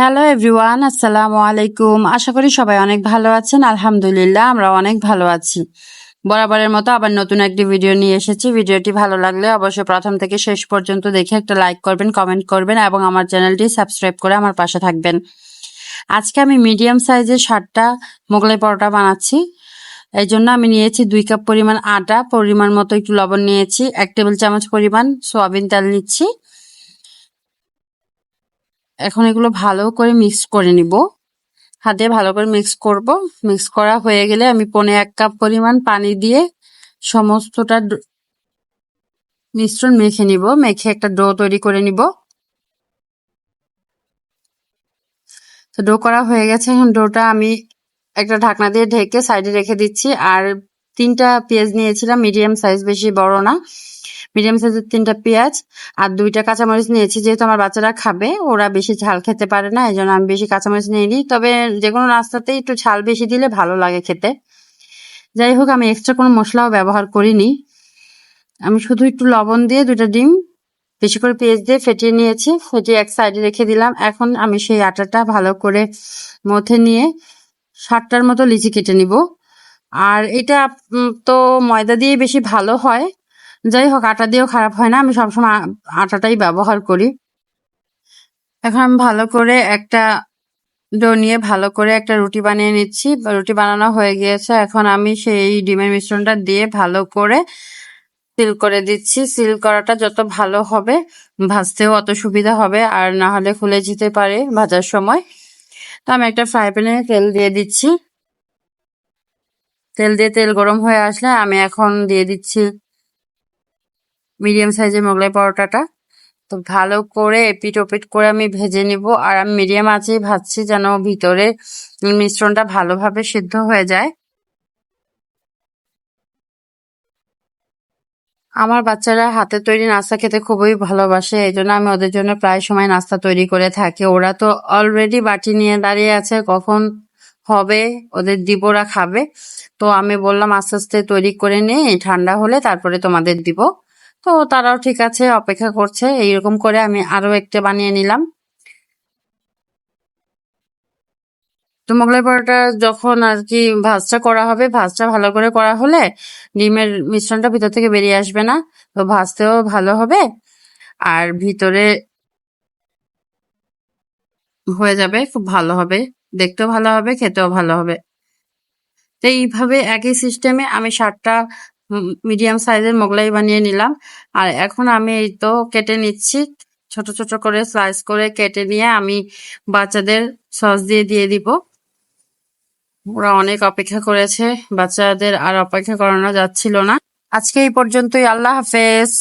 Hello everyone আসসালামু আলাইকুম আশা করি সবাই অনেক ভালো আছেন। আলহামদুলিল্লাহ আমরা অনেক ভালো আছি। বরাবরের মতো আবার নতুন একটি ভিডিও নিয়ে এসেছি। ভিডিওটি ভালো লাগলে অবশ্যই প্রথম থেকে শেষ পর্যন্ত দেখে একটা লাইক করবেন কমেন্ট করবেন এবং আমার চ্যানেলটি সাবস্ক্রাইব করে আমার পাশে থাকবেন। আজকে আমি মিডিয়াম সাইজের ষাটটা মোগলাই পরোটা বানাচ্ছি। এই জন্য আমি নিয়েছি দুই কাপ পরিমাণ আটা পরিমাণ মতো একটু লবণ নিয়েছি। এক টেবিল চামচ পরিমাণ সোয়াবিন তেল নিচ্ছি। এখন এগুলো ভালো করে মিক্স করে নিব। হাতে ভালো করে মিক্স করব। মিক্স করা হয়ে গেলে আমি পনে এক কাপ পরিমাণ পানি দিয়ে সমস্তটা মিশ্রণ মেখে নিব। মেখে একটা ডো তৈরি করে নিব। তো ডো করা হয়ে গেছে। এখন ডোটা আমি একটা ঢাকনা দিয়ে ঢেকে সাইডে রেখে দিচ্ছি। আর তিনটা পেঁয়াজ নিয়েছিলাম মিডিয়াম সাইজ বেশি, বড় না। মিডিয়াম সাইজের তিনটা পেঁয়াজ আর দুইটা কাঁচামরিচ নিয়েছি, যেহেতু আমার বাচ্চারা খাবে, ওরা বেশি ঝাল খেতে পারে না, এই জন্য আমি বেশি কাঁচামরিচ নিয়ে নিই। তবে যে কোনো নাস্তাতেই একটু ঝাল বেশি দিলে ভালো লাগে খেতে। যাই হোক, আমি এক্সট্রা কোনো মশলাও ব্যবহার করিনি। আমি শুধু একটু লবণ দিয়ে দুটো ডিম, বেশি করে পেঁয়াজ দিয়ে ফেটিয়ে নিয়েছি, ফেটিয়ে এক সাইডে রেখে দিলাম। এখন আমি সেই আটাটা ভালো করে মথে নিয়ে ষাটটার মতো লিচি কেটে নিব। আর এটা তো ময়দা দিয়ে বেশি ভালো হয়। যাই হোক, আটা দিয়েও খারাপ হয় না। আমি সবসময় আটাটাই ব্যবহার করি। এখন আমি ভালো করে একটা ডো নিয়ে ভালো করে একটা রুটি বানিয়ে নিচ্ছি। রুটি বানানো হয়ে গিয়েছে। এখন আমি সেই ডিমের মিশ্রণটা দিয়ে ভালো করে সিল করে দিচ্ছি। সিল করাটা যত ভালো হবে, ভাজতেও অত সুবিধা হবে। আর না হলে খুলে যেতে পারে ভাজার সময়। তো আমি একটা ফ্রাই প্যানে তেল দিয়ে দিচ্ছি। তেল দিয়ে তেল গরম হয়ে আসলে আমি এখন দিয়ে দিচ্ছি মিডিয়াম সাইজের মোগলাই পরোটাটা। তো ভালো করে এপিট ওপিট করে আমি ভেজে নিব আর আমি মিডিয়াম আঁচেই ভাজছি যেন ভিতরে মিশ্রণটা ভালোভাবে সিদ্ধ হয়ে যায়। আমার বাচ্চারা হাতে তৈরি নাস্তা খেতে খুবই ভালোবাসে, এই জন্য আমি ওদের জন্য প্রায় সময় নাস্তা তৈরি করে থাকি। ওরা তো অলরেডি বাটি নিয়ে দাঁড়িয়ে আছে, কখন হবে, ওদের দিব ওরা খাবে। তো আমি বললাম, আস্তে আস্তে তৈরি করে নিয়ে ঠান্ডা হলে তারপরে তোমাদের দিব। তো তারাও ঠিক আছে, অপেক্ষা করছে। এইরকম করে আমি আরও একটা বানিয়ে নিলাম। তো মোগলাই পরোটা যখন আর কি ভাজটা করা হবে, ভাজটা ভালো করে করা হলে ডিমের মিশ্রণটা ভিতর থেকে বেরিয়ে আসবে না। তো ভাজতেও ভালো হবে। আর ভিতরে হয়ে যাবে, খুব ভালো হবে। দেখতেও ভালো হবে, খেতেও ভালো হবে। তো এইভাবে একই সিস্টেমে আমি ষাটটা মিডিয়াম সাইজের মোগলাই বানিয়ে নিলাম। আর এখন আমি এই তো কেটে নিচ্ছি। ছোট ছোট করে স্লাইস করে কেটে নিয়ে আমি বাচ্চাদের সস দিয়ে দিয়ে দিব। ওরা অনেক অপেক্ষা করেছে। বাচ্চাদের আর অপেক্ষা করানো যাচ্ছিল না। আজকে এই পর্যন্তই। আল্লাহ হাফেজ।